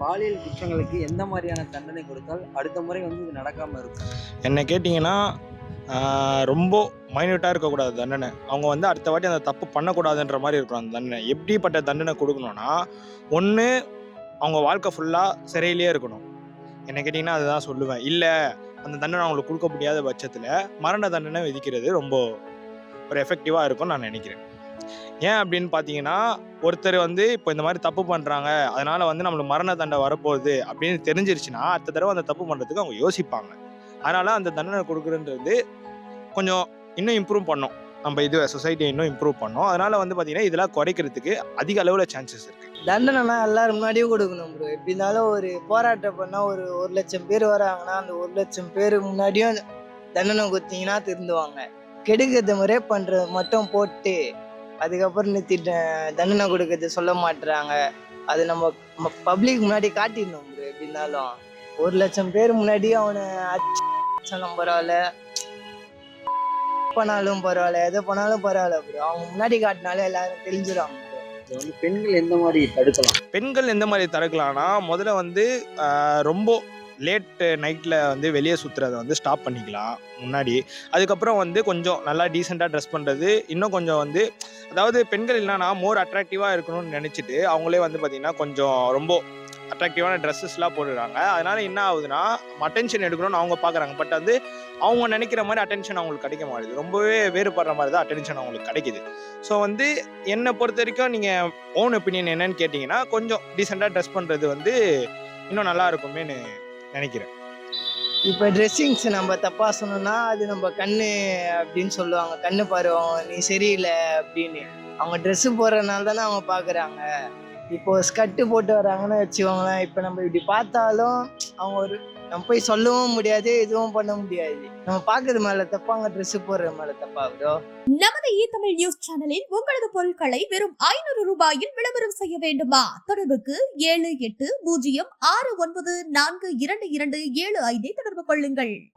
பாலியல் குற்றங்களுக்கு எந்த மாதிரியான தண்டனை கொடுத்தால் அடுத்த முறை வந்து இது நடக்காமல் இருக்கும்? என்னை கேட்டிங்கன்னா ரொம்ப மைன்யூட்டாக இருக்கக்கூடாது தண்டனை. அவங்க வந்து அடுத்த வாட்டி அந்த தப்பு பண்ணக்கூடாதுன்ற மாதிரி இருக்கும் அந்த தண்டனை. எப்படிப்பட்ட தண்டனை கொடுக்கணும்னா ஒன்று அவங்க வாழ்க்கை ஃபுல்லாக சிறையிலே இருக்கணும். என்னை கேட்டிங்கன்னா அதுதான் சொல்லுவேன். இல்லை அந்த தண்டனை அவங்களுக்கு கொடுக்க முடியாத பட்சத்தில் மரண தண்டனை விதிக்கிறது ரொம்ப ஒரு எஃபெக்டிவாக இருக்கும்னு நான் நினைக்கிறேன். ஏன் அப்படின்னு பார்த்தீங்கன்னா ஒருத்தர் வந்து இப்போ இந்த மாதிரி தப்பு பண்ணுறாங்க அதனால வந்து நம்மளுக்கு மரண தண்டை வரப்போகுது அப்படின்னு தெரிஞ்சிருச்சுன்னா அடுத்த தடவை அந்த தப்பு பண்ணுறதுக்கு அவங்க யோசிப்பாங்க. அதனால் அந்த தண்டனை கொடுக்குறன்றது கொஞ்சம் இன்னும் இம்ப்ரூவ் பண்ணோம். நம்ம இது சொசைட்டியை இன்னும் இம்ப்ரூவ் பண்ணோம். அதனால வந்து பார்த்தீங்கன்னா இதெல்லாம் குறைக்கிறதுக்கு அதிக அளவில் சான்சஸ் இருக்குது தண்டனைனா எல்லாரும் முன்னாடியும் கொடுக்கணும் ப்ரோ எப்படி இருந்தாலும் ஒரு போராட்டம் பண்ணால் ஒரு ஒரு லட்சம் பேர் வராங்கன்னா அந்த ஒரு லட்சம் பேர் முன்னாடியும் தண்டனை கொடுத்தீங்கன்னா திருந்துவாங்க. கெடுக்கிறது முறை பண்ணுறது மட்டும் போட்டு அதுக்கப்புறம் நிறுத்தி தண்டனை கொடுக்கறது சொல்ல மாட்டுறாங்க அது நம்ம பப்ளிக் முன்னாடி காட்டிடணும் ப்ரோ எப்படி இருந்தாலும். ஒரு லட்சம் பேர் முன்னாடி அவனை அடிச்சாலும் பரவாயில்ல. பண்ணாலும் பரவாயில்ல எது பண்ணாலும் பரவாயில்ல ப்ரோ அவங்க முன்னாடி காட்டினாலே எல்லாரும் தெரிஞ்சிடும் வந்து பெண்கள் எந்த மாதிரி தடுக்கலாம்? பெண்கள் எந்த மாதிரி தடுக்கலாம்னா முதல்ல வந்து ரொம்ப லேட் நைட்டில் வந்து வெளியே சுற்றுறதை வந்து ஸ்டாப் பண்ணிக்கலாம் முன்னாடி. அதுக்கப்புறம் வந்து கொஞ்சம் நல்லா டீசெண்டாக ட்ரெஸ் பண்ணுறது இன்னும் கொஞ்சம் வந்து அதாவது பெண்கள் என்னன்னா மோர் அட்ராக்டிவாக இருக்கணும்னு நினச்சிட்டு அவங்களே வந்து பார்த்திங்கன்னா கொஞ்சம் ரொம்ப அட்ராக்டிவான ட்ரெஸ்ஸஸ்லாம் போடுறாங்க அதனால என்ன ஆகுதுன்னா அட்டென்ஷன் எடுக்கணும்னு அவங்க பார்க்குறாங்க பட் வந்து அவங்க நினைக்கிற மாதிரி அட்டென்ஷன் அவங்களுக்கு கிடைக்க மாட்டேது. ரொம்பவே வேறுபடுற மாதிரி தான் அட்டென்ஷன் அவங்களுக்கு கிடைக்குது. ஸோ வந்து என்னை பொறுத்த வரைக்கும் நீங்கள் ஓன் ஒப்பீனியன் என்னன்னு கேட்டிங்கன்னா கொஞ்சம் டீசெண்டாக ட்ரெஸ் பண்ணுறது வந்து இன்னும் நல்லா இருக்குமேன்னு நினைக்கிறேன். இப்போ ட்ரெஸ்ஸிங்ஸ் நம்ம தப்பாக சொன்னோம்னா அது நம்ம கண்ணு அப்படின்னு சொல்லுவாங்க. கண்ணு பருவம் நீ சரியில்லை அப்படின்னு. அவங்க ட்ரெஸ்ஸு போடுறதுனால தானே அவங்க பார்க்குறாங்க இப்போ ஸ்கட்டு போட்டு வராங்கன்னு வச்சுக்கோங்களேன் இப்போ நம்ம இப்படி பார்த்தாலும் அவங்க ஒரு நம்ம போய் சொல்லவும் முடியாது எதுவும் பண்ண முடியாது. நம்ம பார்க்கறது மேல தப்பாங்க ட்ரெஸ் போடுற மேல தப்பாகுதோ நமது இ தமிழ் நியூஸ் சேனலில் உங்களது பொருட்களை வெறும் ஐநூறு ரூபாயில் விளம்பரம் செய்ய வேண்டுமா? தொடர்புக்கு ஏழு எட்டு பூஜ்ஜியம் ஆறு ஒன்பது நான்கு இரண்டு இரண்டு ஏழு ஐந்தை தொடர்பு கொள்ளுங்கள்.